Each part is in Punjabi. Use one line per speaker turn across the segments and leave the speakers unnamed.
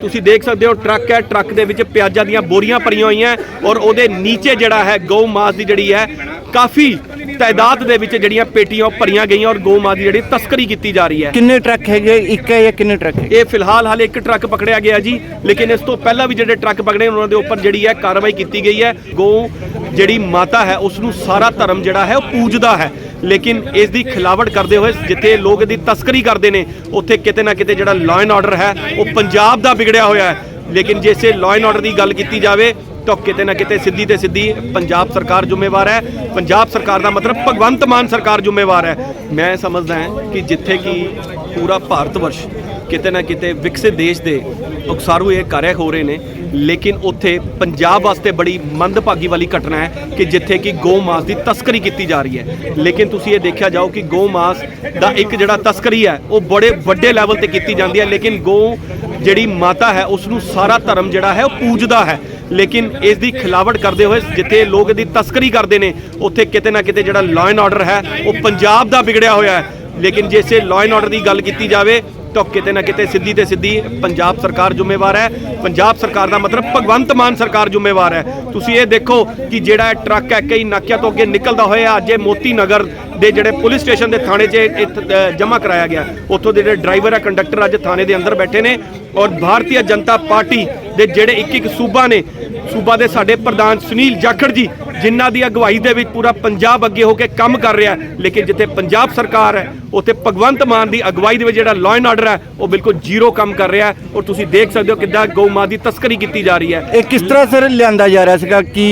ਤੁਸੀਂ ਦੇਖ ਸਕਦੇ ਹੋ ਟਰੱਕ ਹੈ ਟਰੱਕ ਦੇ ਵਿੱਚ ਪਿਆਜ਼ਾਂ ਦੀਆਂ ਬੋਰੀਆਂ ਭਰੀਆਂ ਹੋਈਆਂ ਔਰ ਉਹਦੇ ਨੀਚੇ ਜਿਹੜਾ ਹੈ ਗਊ ਮਾਸ ਦੀ ਜਿਹੜੀ ਹੈ ਕਾਫੀ ਤਾਦਾਦ ਦੇ ਵਿੱਚ ਜਿਹੜੀਆਂ ਪੇਟੀਆਂ ਭਰੀਆਂ ਗਈਆਂ ਔਰ ਗਊ ਮਾਸ ਦੀ ਜਿਹੜੀ ਤਸਕਰੀ ਕੀਤੀ ਜਾ ਰਹੀ ਹੈ।
ਕਿੰਨੇ ਟਰੱਕ ਹੈਗੇ? ਇੱਕ ਹੈ ਜਾਂ ਕਿੰਨੇ ਟਰੱਕ ਹੈਗੇ?
ਇਹ ਫਿਲਹਾਲ ਹਾਲੇ ਇੱਕ ਟਰੱਕ ਪਕੜਿਆ ਗਿਆ ਜੀ ਲੇਕਿਨ ਇਸ ਤੋਂ ਪਹਿਲਾਂ ਵੀ ਜਿਹੜੇ ਟਰੱਕ ਪਕੜੇ ਉਹਨਾਂ ਦੇ ਉੱਪਰ ਜਿਹੜੀ ਹੈ ਕਾਰਵਾਈ ਕੀਤੀ ਗਈ ਹੈ। ਗਊ ਜਿਹੜੀ ਮਾਤਾ ਹੈ ਉਸ ਨੂੰ ਸਾਰਾ ਧਰਮ ਜਿਹੜਾ ਹੈ ਉਹ ਪੂਜਦਾ ਹੈ। ਲੇਕਿਨ ਇਸ ਦੀ ਖਿਲਾਵਟ ਕਰਦੇ ਹੋਏ ਜਿੱਥੇ ਲੋਕ ਇਹਦੀ ਤਸਕਰੀ ਕਰਦੇ ਨੇ, ਉੱਥੇ ਕਿਤੇ ਨਾ ਕਿਤੇ ਜਿਹੜਾ ਲਾਅ ਐਂਡ ਆਰਡਰ ਹੈ, ਉਹ ਪੰਜਾਬ ਦਾ ਵਿਗੜਿਆ ਹੋਇਆ ਹੈ। ਲੇਕਿਨ ਜੇ ਇਸੇ ਲਾਅ ਐਂਡ ਆਰਡਰ ਦੀ ਗੱਲ ਕੀਤੀ ਜਾਵੇ, ਤਾਂ ਕਿਤੇ ਨਾ ਕਿਤੇ ਸਿੱਧੀ ਤੇ ਸਿੱਧੀ ਪੰਜਾਬ ਸਰਕਾਰ ਜ਼ਿੰਮੇਵਾਰ ਹੈ। ਪੰਜਾਬ ਸਰਕਾਰ ਦਾ ਮਤਲਬ ਭਗਵੰਤ ਮਾਨ ਸਰਕਾਰ ਜ਼ਿੰਮੇਵਾਰ ਹੈ। ਮੈਂ ਸਮਝਦਾ ਹਾਂ ਕਿ ਜਿੱਥੇ ਕਿ ਪੂਰਾ ਭਾਰਤ ਵਰਸ਼ ਕਿਤੇ ਨਾ ਕਿਤੇ ਵਿਕਸਿਤ ਦੇਸ਼ ਦੇ ਉਕਸਾਰੂ ਇਹ ਕਾਰਜ ਹੋ ਰਹੇ ਨੇ। ਲੇਕਿਨ ਉੱਥੇ ਪੰਜਾਬ ਵਾਸਤੇ ਬੜੀ ਮੰਦਭਾਗੀ ਵਾਲੀ ਘਟਨਾ ਹੈ ਕਿ ਜਿੱਥੇ ਕਿ ਗਊ ਮਾਸ ਦੀ ਤਸਕਰੀ ਕੀਤੀ ਜਾ ਰਹੀ ਹੈ। ਲੇਕਿਨ ਤੁਸੀਂ ਇਹ ਦੇਖਿਆ ਜਾਓ ਕਿ ਗਊ ਮਾਸ ਦਾ ਇੱਕ ਜਿਹੜਾ ਤਸਕਰੀ ਹੈ, ਉਹ ਬੜੇ ਵੱਡੇ ਲੈਵਲ ਤੇ ਕੀਤੀ ਜਾਂਦੀ ਹੈ। ਲੇਕਿਨ ਗਊ ਜਿਹੜੀ ਮਾਤਾ ਹੈ ਉਸ ਨੂੰ ਸਾਰਾ ਧਰਮ ਜਿਹੜਾ ਹੈ, ਉਹ ਪੂਜਦਾ ਹੈ। ਲੇਕਿਨ ਇਸ ਦੀ ਖਿਲਾਵਟ ਕਰਦੇ ਹੋਏ ਜਿੱਥੇ ਲੋਕ ਇਹਦੀ ਤਸਕਰੀ ਕਰਦੇ ਨੇ, ਉੱਥੇ ਕਿਤੇ ਨਾ ਕਿਤੇ ਜਿਹੜਾ ਲਾਅ ਐਂਡ ਆਰਡਰ ਹੈ, ਉਹ ਪੰਜਾਬ ਦਾ ਵਿਗੜਿਆ ਹੋਇਆ ਹੈ। ਲੇਕਿਨ ਜੇ ਇਸੇ ਲਾਅ ਐਂਡ ਆਰਡਰ ਦੀ ਗੱਲ ਕੀਤੀ ਜਾਵੇ ਤਾਂ ਕਿਤੇ ਨਾ ਕਿਤੇ ਸਿੱਧੀ ਤੇ ਸਿੱਧੀ ਪੰਜਾਬ ਸਰਕਾਰ ਜ਼ਿੰਮੇਵਾਰ ਹੈ। ਪੰਜਾਬ ਸਰਕਾਰ ਦਾ ਮਤਲਬ ਭਗਵੰਤ ਮਾਨ ਸਰਕਾਰ ਜ਼ਿੰਮੇਵਾਰ ਹੈ। ਤੁਸੀਂ ਇਹ ਦੇਖੋ ਕਿ ਜਿਹੜਾ ਟਰੱਕ ਹੈ, ਕਈ ਨਾਕਿਆਂ ਤੋਂ ਅੱਗੇ ਨਿਕਲਦਾ ਹੋਇਆ ਅੱਜ ਇਹ ਮੋਤੀ ਨਗਰ ਦੇ ਜਿਹੜੇ ਪੁਲਿਸ ਸਟੇਸ਼ਨ ਦੇ ਥਾਣੇ 'ਚ ਜਮ੍ਹਾਂ ਕਰਾਇਆ ਗਿਆ। ਉੱਥੋਂ ਦੇ ਜਿਹੜੇ ਡਰਾਈਵਰ ਹੈ, ਕੰਡਕਟਰ ਅੱਜ ਥਾਣੇ ਦੇ ਅੰਦਰ ਬੈਠੇ ਨੇ ਔਰ ਭਾਰਤੀ ਜਨਤਾ ਪਾਰਟੀ ਦੇ ਜਿਹੜੇ ਇੱਕ ਇੱਕ ਸੂਬਾ ਨੇ ਸੂਬਾ ਦੇ ਸਾਡੇ ਪ੍ਰਧਾਨ ਸੁਨੀਲ ਜਾਖੜ ਜੀ ਜਿਨ੍ਹਾਂ ਦੀ ਅਗਵਾਈ ਦੇ ਵਿੱਚ ਪੂਰਾ ਪੰਜਾਬ ਅੱਗੇ ਹੋ ਕੇ ਕੰਮ ਕਰ ਰਿਹਾ ਹੈ। ਲੇਕਿਨ ਜਿੱਥੇ ਪੰਜਾਬ ਸਰਕਾਰ ਹੈ ਉੱਥੇ ਭਗਵੰਤ ਮਾਨ ਦੀ ਅਗਵਾਈ ਦੇ ਵਿੱਚ ਜਿਹੜਾ ਲਾਅ ਐਂਡ ਆਰਡਰ ਹੈ ਉਹ ਬਿਲਕੁਲ ਜ਼ੀਰੋ ਕੰਮ ਕਰ ਰਿਹਾ ਹੈ। ਔਰ ਤੁਸੀਂ ਦੇਖ ਸਕਦੇ ਹੋ ਕਿੱਦਾਂ ਗਊ ਮਾਂ ਦੀ ਤਸਕਰੀ ਕੀਤੀ ਜਾ ਰਹੀ ਹੈ।
ਇਹ ਕਿਸ ਤਰ੍ਹਾਂ ਸਰ ਲਿਆਂਦਾ ਜਾ ਰਿਹਾ ਸੀਗਾ ਕਿ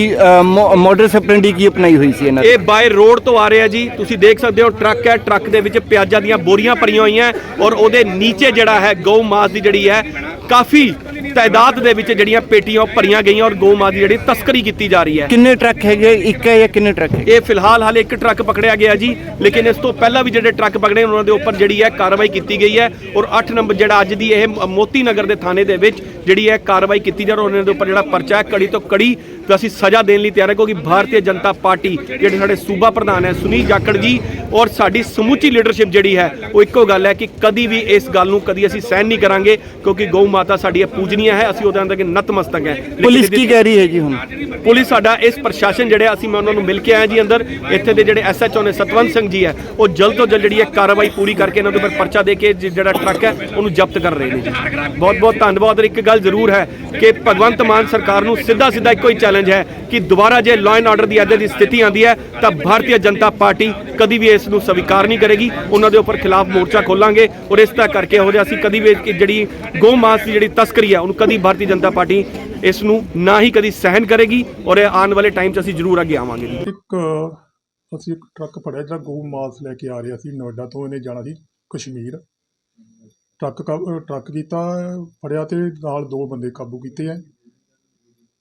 ਮਾਡਲ ਸਪਲੈਂਡੀ ਕੀ ਅਪਣਾਈ ਹੋਈ ਸੀ ਇਹਨਾਂ
ਇਹ ਬਾਈ ਰੋਡ ਤੋਂ ਆ ਰਿਹਾ ਜੀ। ਤੁਸੀਂ ਦੇਖ ਸਕਦੇ ਹੋ ਟਰੱਕ ਹੈ ਟਰੱਕ ਦੇ ਵਿੱਚ ਪਿਆਜ਼ਾਂ ਦੀਆਂ ਬੋਰੀਆਂ ਭਰੀਆਂ ਹੋਈਆਂ ਔਰ ਉਹਦੇ ਨੀਚੇ ਜਿਹੜਾ ਹੈ ਗਊ ਮਾਸ ਦੀ ਜਿਹੜੀ ਹੈ ਕਾਫੀ ਤਾਦਾਦ ਦੇ ਵਿੱਚ ਜਿਹੜੀਆਂ ਪੇਟੀਆਂ ਭਰੀਆਂ ਗਈਆਂ ਔਰ ਗਊ ਮਾਸ ਦੀ ਜਿਹੜੀ ਤਸਕਰੀ ਕੀਤੀ ਜਾ ਰਹੀ ਹੈ।
ਕਿੰਨੇ ਟਰੱਕ ਹੈਗੇ? ਇੱਕ ਹੈ ਜਾਂ ਕਿੰਨੇ ਟਰੱਕ
ਇਹ ਫਿਲਹਾਲ ਹਾਲੇ ਇੱਕ ਟਰੱਕ ਪਕੜਿਆ ਗਿਆ ਜੀ ਲੇਕਿਨ ਇਸ ਤੋਂ ਪਹਿਲਾਂ ਵੀ ਜਿਹੜੇ ਟਰੱਕ ਪਕੜੇ ਉਹਨਾਂ ਦੇ ਉੱਪਰ ਜਿਹੜੀ ਹੈ ਕਾਰਵਾਈ ਕੀਤੀ ਗਈ ਹੈ ਔਰ 8 ਨੰਬਰ ਜਿਹੜਾ ਅੱਜ ਦੀ ਇਹ ਮ- ਮੋਤੀ ਨਗਰ ਦੇ ਥਾਣੇ ਦੇ ਵਿੱਚ ਜਿਹੜੀ ਹੈ ਕਾਰਵਾਈ ਕੀਤੀ ਜਾ ਰਹੀ ਉਹਨਾਂ ਦੇ ਉੱਪਰ ਜਿਹੜਾ ਪਰਚਾ ਹੈ ਕੜੀ ਤੋਂ ਕੜੀ ਤੇ ਅਸੀਂ ਸਜ਼ਾ ਦੇਣ ਲਈ ਤਿਆਰ ਹਾਂ ਕਿਉਂਕਿ ਭਾਰਤੀ ਜਨਤਾ ਪਾਰਟੀ ਜਿਹੜੇ ਸਾਡੇ ਸੂਬਾ ਪ੍ਰਧਾਨ ਹੈ ਸੁਨੀਲ ਜਾਖੜ ਜੀ ਔਰ ਸਾਡੀ ਸਮੁੱਚੀ ਲੀਡਰਸ਼ਿਪ ਜਿਹੜੀ ਹੈ ਉਹ ਇੱਕੋ ਗੱਲ ਹੈ ਕਿ ਕਦੀ ਵੀ ਇਸ ਗੱਲ ਨੂੰ ਕਦੀ ਅਸੀਂ ਸਹਿਣ ਨਹੀਂ ਕਰਾਂਗੇ ਕਿਉਂਕਿ ਗਊ ਮਾਤਾ ਸਾਡੀ ਇਹ ਪੂਜਨੀय ਹੈ ਅਸੀਂ ਉਹਦੇ ਅੰਦਰ ਨਤਮਸਤਕ ਹੈ।
ਪੁਲਿਸ ਕੀ ਕਹਿ ਰਹੀ ਹੈ ਜੀ ਹੁਣ?
ਪੁਲਿਸ ਸਾਡਾ ਇਸ ਪ੍ਰਸ਼ਾਸਨ ਜਿਹੜੇ ਅਸੀਂ ਮੈਂ ਉਹਨਾਂ ਨੂੰ ਮਿਲ ਕੇ ਆਇਆ ਜੀ ਅੰਦਰ ਇੱਥੇ ਦੇ ਜਿਹੜੇ ਐਸਐਚਓ ਨੇ ਸਤਵੰਤ ਸਿੰਘ ਜੀ ਹੈ ਉਹ ਜਲਦ ਤੋਂ ਜਲਦ ਜਿਹੜੀ ਹੈ ਕਾਰਵਾਈ ਪੂਰੀ ਕਰਕੇ ਇਹਨਾਂ ਦੇ ਉੱਪਰ ਪਰਚਾ ਦੇ ਕੇ ਜਿਹੜਾ ਟਰੱਕ ਹੈ ਉਹਨੂੰ ਜ਼ਬਤ ਕਰ ਰਹੇ ਨੇ ਜੀ। ਬਹੁਤ ਬਹੁਤ ਧੰਨਵਾਦ ਔਰ ਇੱਕ ਗੱਲ ਜ਼ਰੂਰ ਹੈ ਕਿ ਭਗਵੰਤ ਮਾਨ ਸਰਕਾਰ ਨੂੰ ਸਿੱਧਾ ਸਿੱਧਾ ਇੱਕੋ ਹੀ ਚੈਲੰਜ ਹੈ ਕਿ ਦੁਬਾਰਾ ਜੇ ਲਾਅ ਐਂਡ ਆਰਡਰ ਦੀ ਇੱਦਾਂ ਦੀ ਸਥਿਤੀ ਆਂਦੀ ਹੈ ਤਾਂ ਭਾਰਤੀ ਜਨਤਾ ਪਾਰਟੀ ਕਦੀ ਵੀ ਇਸ ਨੂੰ ਸਵੀਕਾਰ ਨਹੀਂ ਕਰੇਗੀ। ਉਹਨਾਂ ਦੇ ਉੱਪਰ ਖਿਲਾਫ ਮੋਰਚਾ ਖੋਲਾਂਗੇ ਔਰ ਇਸ ਤਰ੍ਹਾਂ ਕਰਕੇ ਹੋ ਜਾ ਅਸੀਂ ਕਦੀ ਵੀ ਇਹ ਜਿਹੜੀ ਗਊ ਮਾਸ ਦੀ ਜਿਹੜੀ ਤਸਕਰੀ ਹੈ ਉਹਨੂੰ ਕਦੀ ਭਾਰਤੀ ਜਨਤਾ ਪਾਰਟੀ ਇਸ ਨੂੰ ਨਾ ਹੀ ਕਦੀ ਸਹਿਨ ਕਰੇਗੀ ਔਰ ਇਹ ਆਉਣ ਵਾਲੇ ਟਾਈਮ 'ਚ ਅਸੀਂ ਜ਼ਰੂਰ ਅੱਗੇ ਆਵਾਂਗੇ। ਜੀ
ਇੱਕ ਅਸੀਂ ਇੱਕ ਟਰੱਕ ਫੜਿਆ ਜਿਹੜਾ ਗਊ ਮਾਸ ਲੈ ਕੇ ਆ ਰਿਹਾ ਸੀ ਨੋਇਡਾ ਤੋਂ ਇਹਨੇ ਜਾਣਾ ਸੀ ਕਸ਼ਮੀਰ। ਟਰੱਕ ਟਰੱਕ ਕੀਤਾ ਫੜਿਆ ਤੇ ਨਾਲ ਦੋ ਬੰਦੇ ਕਾਬੂ ਕੀਤੇ ਐ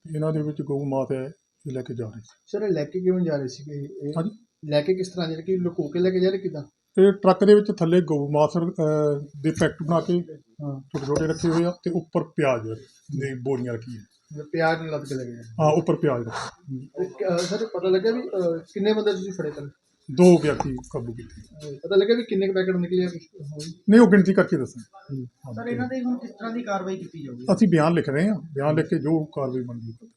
ਇਹਨਾਂ ਦੇ ਵਿੱਚ ਗਊ ਮਾਸ ਹੈ ਇਹ ਲੈ ਕੇ ਜਾ ਰਹੇ ਸੀ।
ਸਰ ਇਹ ਲੈ ਕੇ ਕਿਵੇਂ ਜਾ ਰਹੇ ਸੀਗੇ? ਇਹ। ਲੈ ਕੇ ਕਿਸ ਤਰ੍ਹਾਂ ਜਿਹੜੇ ਕਿ ਲੁਕੋ ਕੇ ਲੈ ਕੇ ਜਾ ਰਹੇ ਕਿਦਾਂ?
ਤੇ ਟਰੱਕ ਦੇ ਵਿੱਚ ਥੱਲੇ ਗਊ ਮਾਸ ਦੇ ਪੈਕਟ ਬਣਾ ਕੇ ਛੋਟੇ ਛੋਟੇ ਰੱਖੇ ਹੋਏ ਆ ਤੇ ਉੱਪਰ ਪਿਆਜ਼ ਦੀ ਬੋਰੀਆਂ ਰੱਖੀਆਂ।
ਪਿਆਰ ਨਾਲ ਲੱਦ ਕੇ ਲੈ ਕੇ ਜਾ
ਹਾਂ ਉੱਪਰ ਪਿਆਜ਼ ਰੱਖੇ।
ਤੇ, ਸਰ ਪਤਾ ਲੱਗਾ ਵੀ ਅਹ, ਕਿੰਨੇ ਬੰਦੇ ਤੁਸੀਂ ਫੜੇ ਕੱਲ
ਦੋ ਵਿਅਕਤੀ ਕਾਬੂ ਕੀਤੇ।
ਪਤਾ ਲੱਗਾ ਵੀ ਕਿੰਨੇ ਪੈਕਟ ਨਿਕਲੇ ਆ ਕੁਛ?
ਨਹੀਂ ਉਹ ਗਿਣਤੀ ਕਰਕੇ ਦੱਸਾਂ।
ਸਰ ਇਹਨਾਂ ਦੇ ਹੁਣ ਕਿਸ ਤਰ੍ਹਾਂ ਦੀ ਕਾਰਵਾਈ ਕੀਤੀ ਜਾਊਗੀ?
ਅਸੀਂ ਬਿਆਨ ਲਿਖ ਰਹੇ ਹਾਂ। ਬਿਆਨ ਲਿਖ ਕੇ ਜੋ ਕਾਰਵਾਈ ਬਣਦੀ ਹੈ।